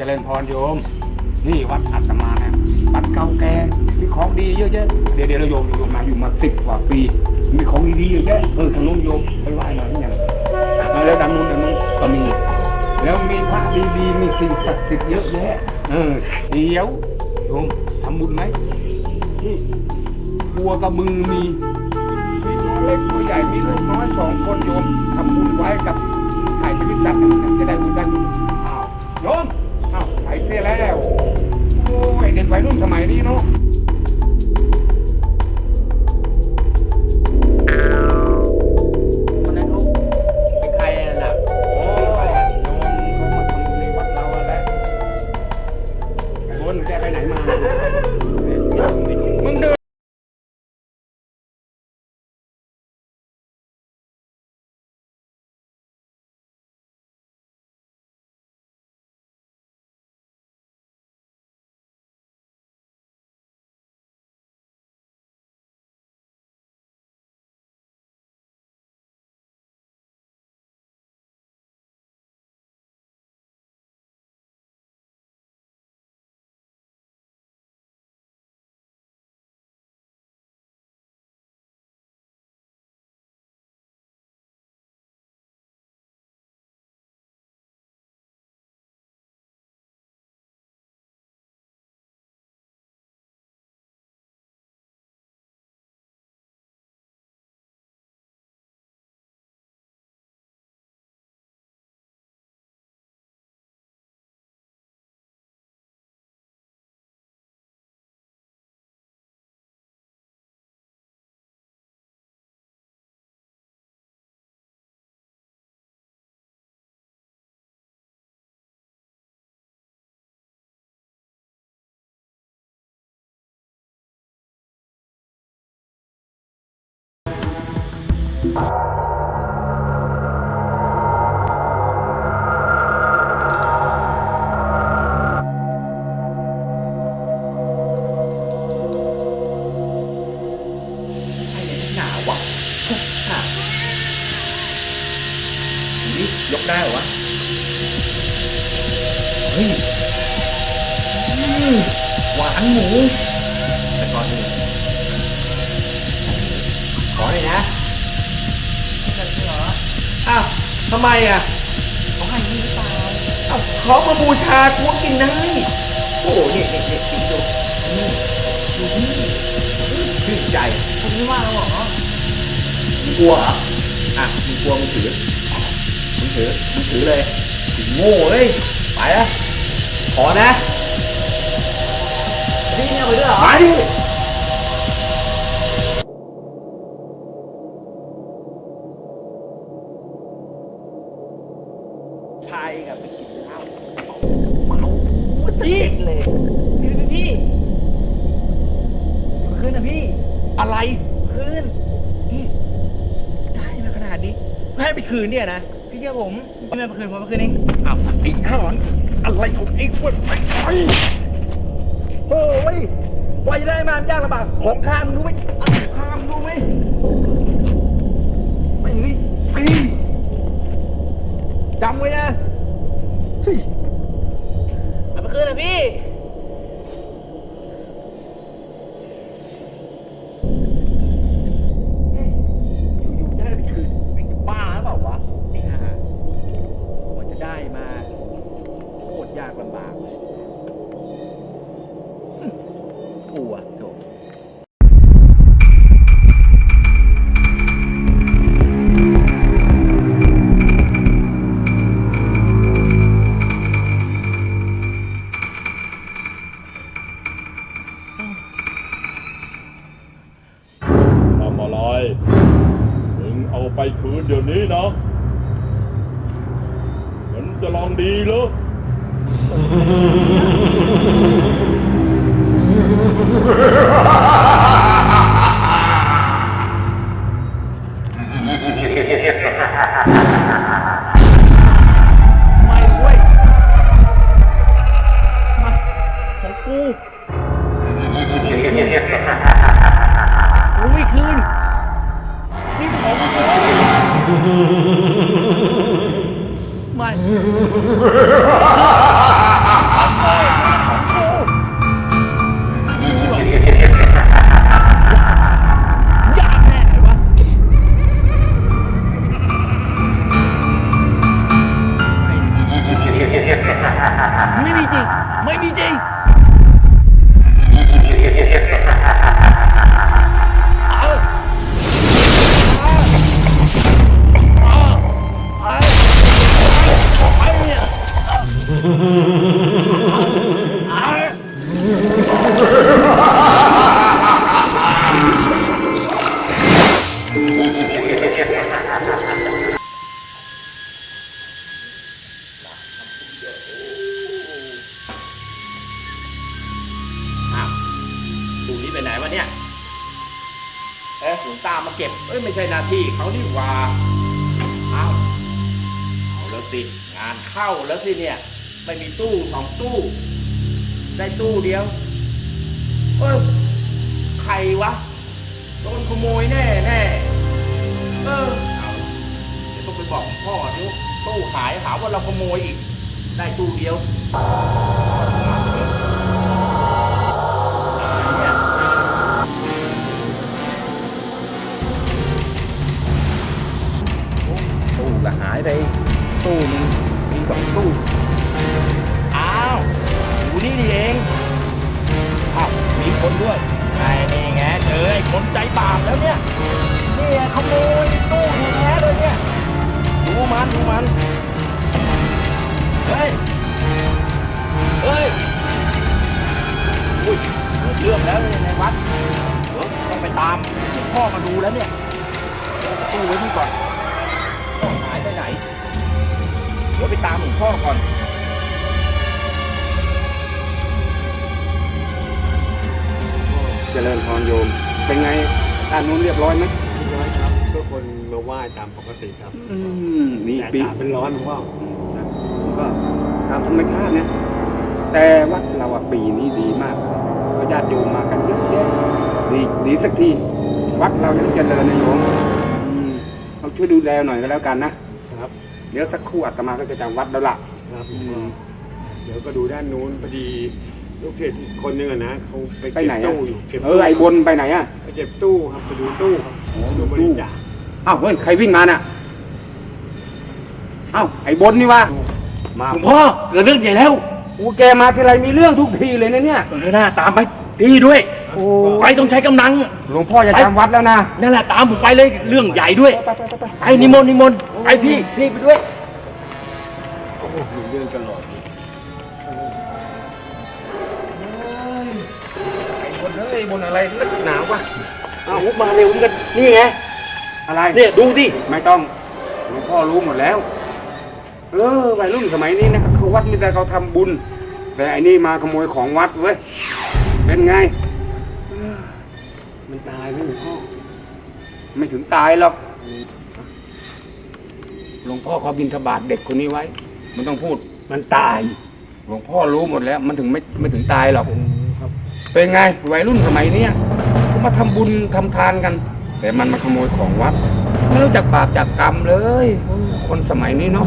เจริญพรโยม นี่วัดอัตมาเนี่ยวัดเก่าแก่มีของดีเยอะแยะเดี๋ยวเดี๋ยวเราโยมโยมมาอยู่มาสิบกว่าปีมีของดีๆเยอะแยะเออทางนู้นโยมไปไหว้หน่อยอย่างแล้วด้านนู้นด้านนู้นก็มี แล้วมีพระดีๆมีสิ่งศักดิ์สิทธิ์เยอะแยะเออเดี๋ยวโยมทำบุญไหมนี่บัวกับมือมีมีตัวเล็กตัวใหญ่มีลูกน้อยสองคนโยมทำบุญไว้กับถ่ายชีวิตสัตว์นจะได้บุญได้บุญอ้าวโยม ไปเสียแล้ว โอ้ยเด็กวัยรุ่นสมัยนี้เนาะ ยหนาวะหนาวนี่ยกได้เหรอวะ เฮ้ยหวานหมู ทำไมอะเขาให้นี่หรือเปล่าอ้าวเขามาบูชากูกินได้โอ้โหเนี่ยเนี่ยเนี่ยกินดูนี่ดูนี่ชื่นใจผมไม่ว่าเราหรอ มึงกลัวเหรออะมึงกลัวมึงถือมึงถือมึงถือเลยถึงโง่เอ้ย ไปอะขอนะพี่เนี่ยไปด้วยเหรอ มาดิชายกับไปกินข้าวเมาพี่เลย พี่พี่พี่คืนนะพี่ อะไร คืน ได้มาขนาดนี้ ให้ไปคืนเนี่ยนะ พี่เชื่อผมไม่ไปคืนผมไปคืนเองอ้าวไอ้ห้าหลอนอะไรของไอ้อ้วนไปไปโอ้ยกว่าจะได้มามันยากลำบากของข้ามงรู้ไหมอะไรของข้ามงรู้ไหมไม่นี่ปีจำไว้นะเจ อ้าวตูนี้ไปไหนวะเนี่ย เอ๊ะหลวงตามาเก็บ เอ้ยไม่ใช่หน้าที่เขานี่หว่าเอาเอาแล้วสิงานเข้าแล้วสิเนี่ย ไม่มีตู้สองตู้ ได้ตู้เดียว เออใครวะโดนขโมยแน่แน่เออเอาเดี๋ยวต้องไปบอกพ่อดิวตู้หายหาว่าเราขโมยอีก ได้ตู้เดียวตู้ละหายไปตู้นึงมีสองตู้ อ้าวอยู่นี่นี่เองอ้าวมีคนด้วยไอ้นี่ไงเจอไอ้คนใจบาปแล้วเนี่ยนี่ไงขโมยตู้แท้เลยเนี่ยดูมันดูมันเฮ้ยเฮ้ยอุ้ยเรื่องแล้วในวัดเดี๋ยวต้องไปตามพ่อมาดูแล้วเนี่ยตู้ไว้นี่ก่อนพ่อหายไปไหนเดี๋ยวไปตามหลวงพ่อก่อน เจริญพรโยม เป็นไงด้านนู้นเรียบร้อยไหมร้อยครับก็คนมาไหว้ตามปกติครับอืมนี่แต่ปีอากาศเป็นร้อนผมว่าก็ตามธรรมชาติเนี่ยแต่วัดเราอะปีนี้ดีมากเพราะญาติโยมมากันเยอะแยะดีดีสักที วัดเรายังเจริญนะโยมอืมเราช่วยดูแลหน่อยก็แล้วกันนะครับเดี๋ยวสักครู่อาตมาก็จะจำวัดแล้วล่ะ ครับอืม เดี๋ยวก็ดูด้านนู้นพอดี ลูกศิษย์อีกคนนึงอะนะเขาไปไปเก็บไหนอะตู้อยู่เก็บเออไอ้บนไปไหนอะ ไปเก็บตู้ครับไปดูตู้ครับโอ้ดูดูบตู้ ริจาคอ้าวเฮ้ยใครวิ่งมาน่ะอ้าวไอ้บนนี่วะมาหลวงพ่อเกิดเรื่องใหญ่แล้วอูแกมาทีไรมีเรื่องทุกทีเลยนะเนี่ย เออหน้าตามไปพี่ด้วยโอ้ไปต้องใช้กำลัง หลวงพ่อจะจำวัดแล้วนะนั่นแหละตามผมไปเลยเรื่องใหญ่ด้วยไปไปไปไปไปนิมนต์นิมนต์ไปพี่พี่ไปด้วย โอ้โหมีเรื่องตลอด นเอ้ยบนอะไรนักหนาวะอ้าวมาเร็วเหมือนกันนี่ไงอะไรเนี่ยดูสิไม่ต้องหลวงพ่อรู้หมดแล้ว เออวัยรุ่นสมัยนี้นะเขาวัดมีแต่เขาทำบุญ แต่ไอ้นี่มาขโมยของวัดเว้ยเป็นไงมันตายไหมหลวงพ่อไม่ถึงตายหรอกหลวงพ่อเขาบินทบาทเด็กคนนี้ไว้ มันต้องพูดมันตาย หลวงพ่อรู้หมดแล้ว มันถึงไม่ไม่ถึงตายหรอกอืมครับ เป็นไงวัยรุ่นสมัยเนี้ยเขามาทำบุญทำทานกัน แต่มันมาขโมยของวัด ไม่รู้จักบาปจากกรรมเลยโอ้คนสมัยนี้เนาะ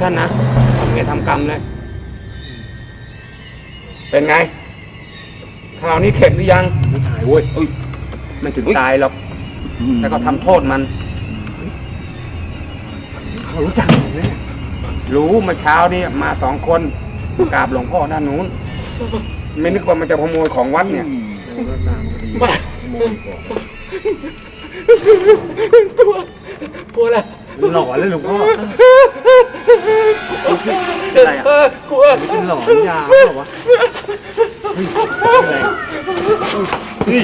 ท่านนะทำไงทำกรรมเลย เป็นไงคราวนี้เข็ดหรือยังไม่ตายเว้ยเอ้ยไม่ถึงตายหรอกแต่ก็ทำโทษมัน เขารู้จักผมแน่รู้เมาเช้านี่มาสองคนกราบหลวงพ่อด้านนู้น ไม่นึกว่ามันจะขโมยของวัดเนี่ยแล้วก็ตามคดีมาขโมยของกลัวกลัวอะไร หล่อเลยหลวงพ่ออะไรอะกูเป็นหล่อยาหรอวะเฮ้ยะ